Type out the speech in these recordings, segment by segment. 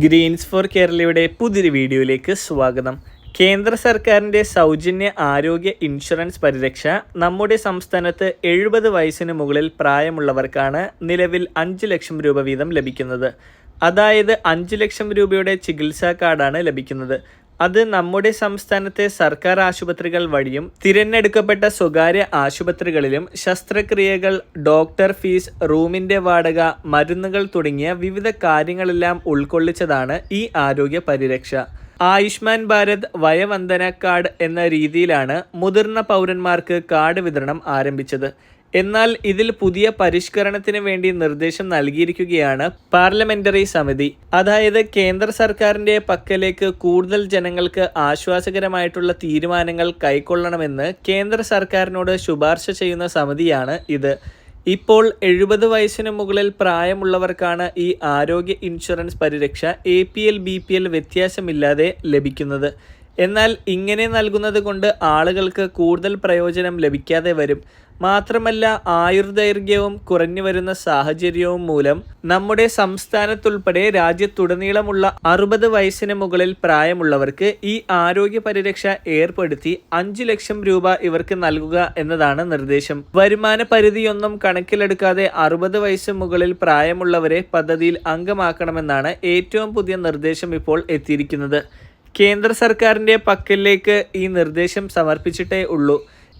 Green's four കേരളയുടെ പുതിയൊരു വീഡിയോയിലേക്ക് സ്വാഗതം. കേന്ദ്ര സർക്കാരിന്റെ സൗജന്യ ആരോഗ്യ ഇൻഷുറൻസ് പരിരക്ഷ നമ്മുടെ സംസ്ഥാനത്ത് എഴുപത് വയസ്സിന് മുകളിൽ പ്രായമുള്ളവർക്കാണ് നിലവിൽ അഞ്ച് ലക്ഷം രൂപ വീതം ലഭിക്കുന്നത്. അതായത് അഞ്ച് ലക്ഷം രൂപയുടെ ചികിത്സാ കാർഡാണ് ലഭിക്കുന്നത്. അത് നമ്മുടെ സംസ്ഥാനത്തെ സർക്കാർ ആശുപത്രികൾ വഴിയും തിരഞ്ഞെടുക്കപ്പെട്ട സ്വകാര്യ ആശുപത്രികളിലും ശസ്ത്രക്രിയകൾ ഡോക്ടർ ഫീസ് റൂമിന്റെ വാടക മരുന്നുകൾ തുടങ്ങിയ വിവിധ കാര്യങ്ങളെല്ലാം ഉൾക്കൊള്ളിച്ചതാണ് ഈ ആരോഗ്യ പരിരക്ഷ. ആയുഷ്മാൻ ഭാരത് വയവന്ദന കാർഡ് എന്ന രീതിയിലാണ് മുതിർന്ന പൗരന്മാർക്ക് കാർഡ് വിതരണം ആരംഭിച്ചത്. എന്നാൽ ഇതിൽ പുതിയ പരിഷ്കരണത്തിന് വേണ്ടി നിർദ്ദേശം നൽകിയിരിക്കുകയാണ് പാർലമെന്ററി സമിതി. അതായത് കേന്ദ്ര സർക്കാരിന്റെ പക്കലേക്ക് കൂടുതൽ ജനങ്ങൾക്ക് ആശ്വാസകരമായിട്ടുള്ള തീരുമാനങ്ങൾ കൈക്കൊള്ളണമെന്ന് കേന്ദ്ര സർക്കാരിനോട് ശുപാർശ ചെയ്യുന്ന സമിതിയാണ് ഇത്. ഇപ്പോൾ എഴുപത് വയസ്സിന് മുകളിൽ പ്രായമുള്ളവർക്കാണ് ഈ ആരോഗ്യ ഇൻഷുറൻസ് പരിരക്ഷ A P L B P L വ്യത്യാസമില്ലാതെ ലഭിക്കുന്നത്. എന്നാൽ ഇങ്ങനെ നൽകുന്നത് കൊണ്ട് ആളുകൾക്ക് കൂടുതൽ പ്രയോജനം ലഭിക്കാതെ വരും. മാത്രമല്ല ആയുർദൈർഘ്യവും കുറഞ്ഞു വരുന്ന സാഹചര്യവും മൂലം നമ്മുടെ സംസ്ഥാനത്തുൾപ്പെടെ രാജ്യത്തുടനീളമുള്ള അറുപത് വയസ്സിന് മുകളിൽ പ്രായമുള്ളവർക്ക് ഈ ആരോഗ്യ പരിരക്ഷ ഏർപ്പെടുത്തി അഞ്ചു ലക്ഷം രൂപ ഇവർക്ക് നൽകുക എന്നതാണ് നിർദ്ദേശം. വരുമാന പരിധിയൊന്നും കണക്കിലെടുക്കാതെ അറുപത് വയസ്സ് മുകളിൽ പ്രായമുള്ളവരെ പദ്ധതിയിൽ അംഗമാക്കണമെന്നാണ് ഏറ്റവും പുതിയ നിർദ്ദേശം ഇപ്പോൾ എത്തിയിരിക്കുന്നത്. കേന്ദ്ര സർക്കാരിന്റെ പക്കലിലേക്ക് ഈ നിർദ്ദേശം സമർപ്പിച്ചിട്ടേ ഉള്ളൂ.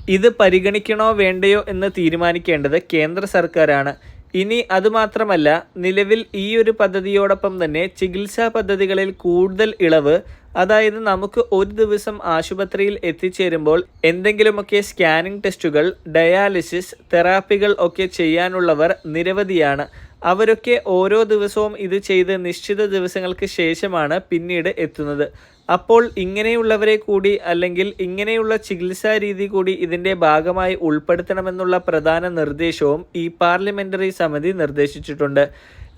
ഇത് പരിഗണിക്കണോ വേണ്ടയോ എന്ന് തീരുമാനിക്കേണ്ടത് കേന്ദ്ര സർക്കാരാണ്. ഇനി അതുമാത്രമല്ല നിലവിൽ ഈ ഒരു പദ്ധതിയോടൊപ്പം തന്നെ ചികിത്സാ പദ്ധതികളിൽ കൂടുതൽ ഇളവ് അതായത് നമുക്ക് ഒരു ദിവസം ആശുപത്രിയിൽ എത്തിച്ചേരുമ്പോൾ എന്തെങ്കിലുമൊക്കെ സ്കാനിങ് ടെസ്റ്റുകൾ ഡയാലിസിസ് തെറാപ്പികൾ ഒക്കെ ചെയ്യാനുള്ളവർ നിരവധിയാണ്. അവരൊക്കെ ഓരോ ദിവസവും ഇത് ചെയ്ത് നിശ്ചിത ദിവസങ്ങൾക്ക് ശേഷമാണ് പിന്നീട് എത്തുന്നത്. അപ്പോൾ ഇങ്ങനെയുള്ളവരെ കൂടി അല്ലെങ്കിൽ ഇങ്ങനെയുള്ള ചികിത്സാ രീതി കൂടി ഇതിന്റെ ഭാഗമായി ഉൾപ്പെടുത്തണമെന്നുള്ള പ്രധാന നിർദ്ദേശവും ഈ പാർലമെന്ററി സമിതി നിർദ്ദേശിച്ചിട്ടുണ്ട്.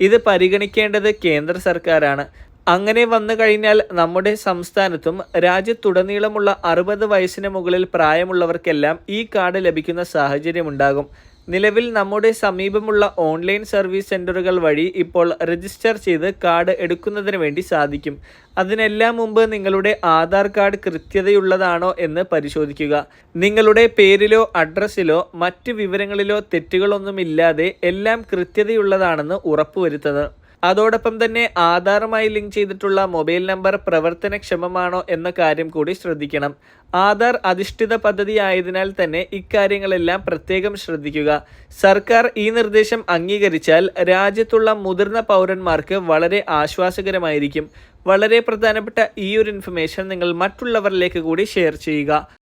ഇത് പരിഗണിക്കേണ്ടത് കേന്ദ്ര സർക്കാരാണ്. അങ്ങനെ വന്നു കഴിഞ്ഞാൽ നമ്മുടെ സംസ്ഥാനത്തും രാജ്യത്തുടനീളമുള്ള അറുപത് വയസ്സിന് മുകളിൽ പ്രായമുള്ളവർക്കെല്ലാം ഈ കാർഡ് ലഭിക്കുന്ന സാഹചര്യമുണ്ടാകും. നിലവിൽ നമ്മുടെ സമീപമുള്ള ഓൺലൈൻ സർവീസ് സെന്ററുകൾ വഴി ഇപ്പോൾ രജിസ്റ്റർ ചെയ്ത് കാർഡ് എടുക്കുന്നതിന് വേണ്ടി സാധിക്കും. അതിനെല്ലാം മുമ്പ് നിങ്ങളുടെ ആധാർ കാർഡ് കൃത്യതയുള്ളതാണോ എന്ന് പരിശോധിക്കുക. നിങ്ങളുടെ പേരിലോ അഡ്രസ്സിലോ മറ്റ് വിവരങ്ങളിലോ തെറ്റുകളൊന്നുമില്ലാതെ എല്ലാം കൃത്യതയുള്ളതാണെന്ന് ഉറപ്പുവരുത്തുക അതോടൊപ്പം തന്നെ ആധാറുമായി ലിങ്ക് ചെയ്തിട്ടുള്ള മൊബൈൽ നമ്പർ പ്രവർത്തനക്ഷമമാണോ എന്ന കാര്യം കൂടി ശ്രദ്ധിക്കണം. ആധാർ അധിഷ്ഠിത പദ്ധതി ആയതിനാൽ തന്നെ ഇക്കാര്യങ്ങളെല്ലാം പ്രത്യേകം ശ്രദ്ധിക്കുക. സർക്കാർ ഈ നിർദ്ദേശം അംഗീകരിച്ചാൽ രാജ്യത്തുള്ള മുതിർന്ന പൗരന്മാർക്ക് വളരെ ആശ്വാസകരമായിരിക്കും. വളരെ പ്രധാനപ്പെട്ട ഈ ഒരു ഇൻഫർമേഷൻ നിങ്ങൾ മറ്റുള്ളവരിലേക്ക് കൂടി ഷെയർ ചെയ്യുക.